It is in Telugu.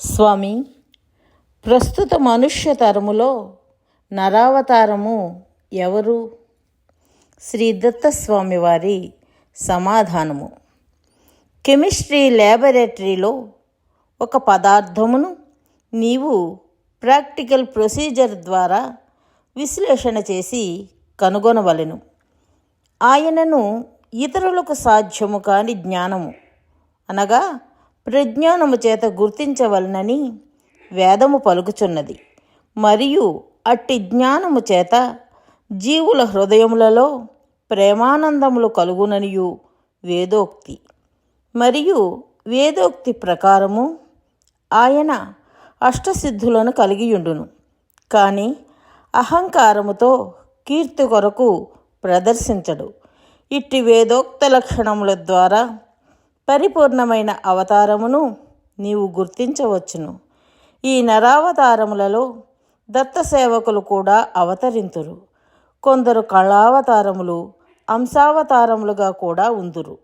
స్వామి ప్రస్తుత మనుష్య తరములో నరావతారము ఎవరు? శ్రీ దత్తస్వామి వారి సమాధానము. కెమిస్ట్రీ ల్యాబొరేటరీలో ఒక పదార్థమును నీవు ప్రాక్టికల్ ప్రొసీజర్ ద్వారా విశ్లేషణ చేసి కనుగొనవలెను. ఆయనను ఇతరులకు సాధ్యము కాని జ్ఞానము అనగా ప్రజ్ఞానము చేత గుర్తించవలనని వేదము పలుకుచున్నది. మరియు అట్టి జ్ఞానము చేత జీవుల హృదయములలో ప్రేమానందములు కలుగుననియు వేదోక్తి. మరియు వేదోక్తి ప్రకారము ఆయన అష్టసిద్ధులను కలిగియుండును. కానీ అహంకారముతో కీర్తి కొరకు ప్రదర్శించడు. ఇట్టి వేదోక్త లక్షణముల ద్వారా పరిపూర్ణమైన అవతారమును నీవు గుర్తించవచ్చును. ఈ నరావతారములలో దత్త సేవకులు కూడా అవతరింతురు. కొందరు కళావతారములు అంశావతారములుగా కూడా ఉందురు.